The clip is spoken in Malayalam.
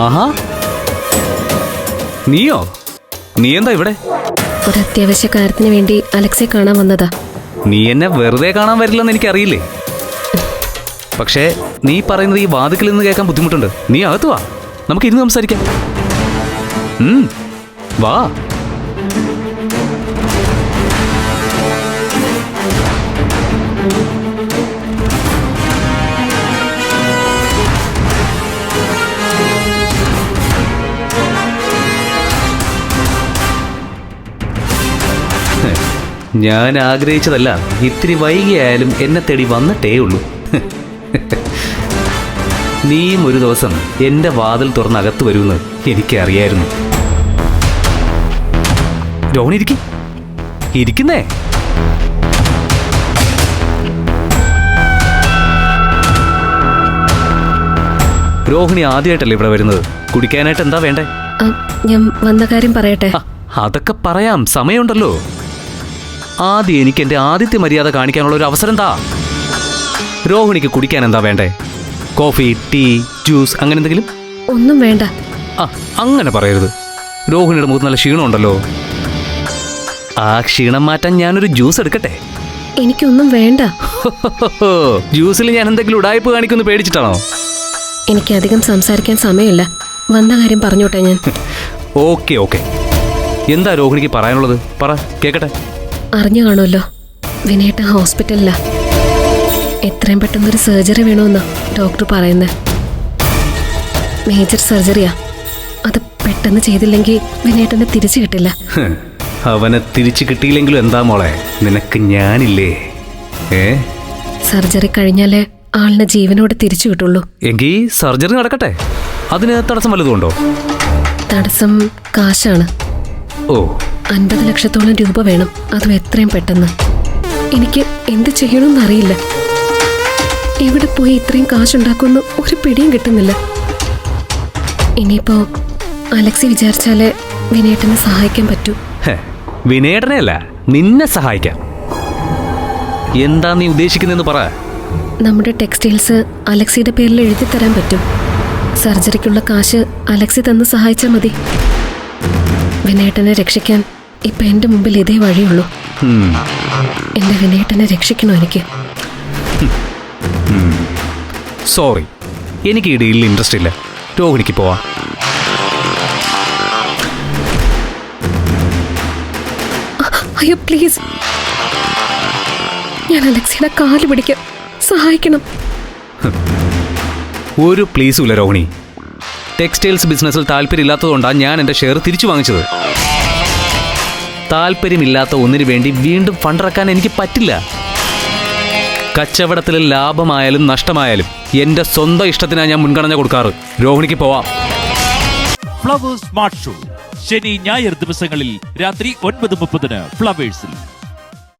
ആഹാ. നീയോ? നീ എന്താ ഇവിടെ? ഒരു അത്യാവശ്യ കാര്യത്തിന് വേണ്ടി അലക്സെ കാണാൻ വന്നതാ. നീ എന്നെ വെറുതെ കാണാൻ വരില്ലെന്ന് എനിക്കറിയില്ലേ? പക്ഷേ നീ പറയുന്നത് ഈ വാതിക്കിൽ നിന്ന് കേൾക്കാൻ ബുദ്ധിമുട്ടുണ്ട്. നീ അകത്ത് വാ. നമുക്ക് ഇരുന്ന് സംസാരിക്കാം. വാ. ഞാൻ ആഗ്രഹിച്ചതല്ല. ഇത്തിരി വൈകിയായാലും എന്നെ തേടി വന്നിട്ടേ ഉള്ളൂ. നീയും ഒരു ദിവസം എന്റെ വാതിൽ തുറന്ന് അകത്ത് വരുമെന്ന് എനിക്കറിയായിരുന്നു. രോഹിണി ഇരിക്കി. ഇരിക്കുന്നേ. രോഹിണി ആദ്യമായിട്ടല്ലേ ഇവിടെ വരുന്നത്? കുടിക്കാനായിട്ട് എന്താ വേണ്ടേ? ഞാൻ വന്ന കാര്യം പറയട്ടെ. അതൊക്കെ പറയാം. സമയമുണ്ടല്ലോ. ആദ്യം എനിക്ക് എന്റെ ആദ്യത്തെ മര്യാദ കാണിക്കാനുള്ള ഒരു അവസരം താ. രോഹിണിക്ക് കുടിക്കാൻ എന്താ വേണ്ടേ? കോഫി ടീ ജ്യൂസ് അങ്ങനെ എന്തെങ്കിലും? ഒന്നും വേണ്ട. ആ അങ്ങനെ പറയരുത്. രോഹിണിയുടെ മുഖത്ത് നല്ല ക്ഷീണമുണ്ടല്ലോ ആ ക്ഷീണം മാറ്റാൻ ഞാനൊരു ജ്യൂസ് എടുക്കട്ടെ? എനിക്കൊന്നും വേണ്ട. ജ്യൂസിൽ ഞാൻ എന്തെങ്കിലും ഉടായ്പ കാണിക്കുന്നു പേടിച്ചിട്ടാണോ? എനിക്ക് അധികം സംസാരിക്കാൻ സമയമില്ല. വന്ന കാര്യം പറഞ്ഞോട്ടെ ഞാൻ. Okay okay. എന്താ രോഹിണിക്ക് പറയാനുള്ളത്? പറ കേക്കട്ടെ. അറിഞ്ഞു കാണുമല്ലോ. വിനേട്ട ഹോസ്പിറ്റലിലാ. എത്രയും പെട്ടെന്ന് ഒരു സർജറി വേണമെന്നാ ഡോക്ടർ പറയുന്നത് മേജർ സർജറിയാ. അത് പെട്ടെന്ന് ചെയ്തില്ലെങ്കിൽ വിനേട്ടനെ തിരിച്ചു കിട്ടില്ല. അവനെ തിരിച്ചു കിട്ടിയില്ലെങ്കിലും എന്താ മോളെ? നിനക്ക് ഞാനില്ലേ? ഏ? സർജറി കഴിഞ്ഞാലേ ആളിനെ ജീവനോട് തിരിച്ചു കിട്ടുള്ളൂ. എങ്കിൽ സർജറി നടക്കട്ടെ? അതിന് തടസ്സം വല്ലതും ഉണ്ടോ? തടസ്സം കാശാണ്. ഓ അൻപത് ലക്ഷത്തോളം രൂപ വേണം. അതും എത്രയും പെട്ടെന്ന്. എനിക്ക് എന്ത് ചെയ്യണമെന്ന് അറിയില്ല എവിടെ പോയി ഇത്രയും കാശുണ്ടാക്കുമെന്ന് ഒരു പിടിയും കിട്ടുന്നില്ല. ഇനിയിപ്പോ അലക്സി വിചാരിച്ചാലേ വിനേട്ടനെ സഹായിക്കാൻ പറ്റൂ. വിനേടനെ അല്ല നിന്നെ സഹായിക്കാം. എന്താ നീ ഉദ്ദേശിക്കുന്നതെന്ന് പറ. നമ്മുടെ ടെക്സ്റ്റൈൽസ് അലക്സിയുടെ പേരിൽ എഴുതി തരാൻ പറ്റും. സർജറിക്കുള്ള കാശ് അലക്സി തന്ന് സഹായിച്ചാൽ മതി. വിനേട്ടനെ രക്ഷിക്കാൻ ഇപ്പൊ എന്റെ മുമ്പിൽ ഇതേ വഴിയുള്ളൂ. എന്റെ വിനേട്ടനെ രക്ഷിക്കണോ എനിക്ക്? സോറി. എനിക്ക് ഈ ഡീലിൽ ഇൻട്രസ്റ്റ് ഇല്ല. രോഹിണിക്ക് പോവാ. അയ്യോ പ്ലീസ് ഞാൻ അലക്സിയുടെ കാൽ പിടിക്കാം. സഹായിക്കണം. ഒരു പ്ലീസും ഇല്ല രോഹിണി. ടെക്സ്റ്റൈൽസ് ബിസിനസ്സിൽ താല്പര്യമില്ലാത്തതുകൊണ്ടാണ് ഞാൻ എന്റെ ഷെയർ തിരിച്ചു വാങ്ങിച്ചത്. താല്പര്യമില്ലാത്ത ഒന്നിനു വേണ്ടി വീണ്ടും ഫണ്ടിറക്കാൻ എനിക്ക് പറ്റില്ല. കച്ചവടത്തിൽ ലാഭമായാലും നഷ്ടമായാലും എന്റെ സ്വന്തം ഇഷ്ടത്തിനാണ് ഞാൻ മുൻഗണന കൊടുക്കാറ്. രോഹിണിക്ക് പോവാം. ഫ്ലവേഴ്സ് സ്മാർട്ട് ഷോ ശനി ഞായർ ദിവസങ്ങളിൽ രാത്രി ഒൻപത് മുപ്പതിന് ഫ്ലവേഴ്സിൽ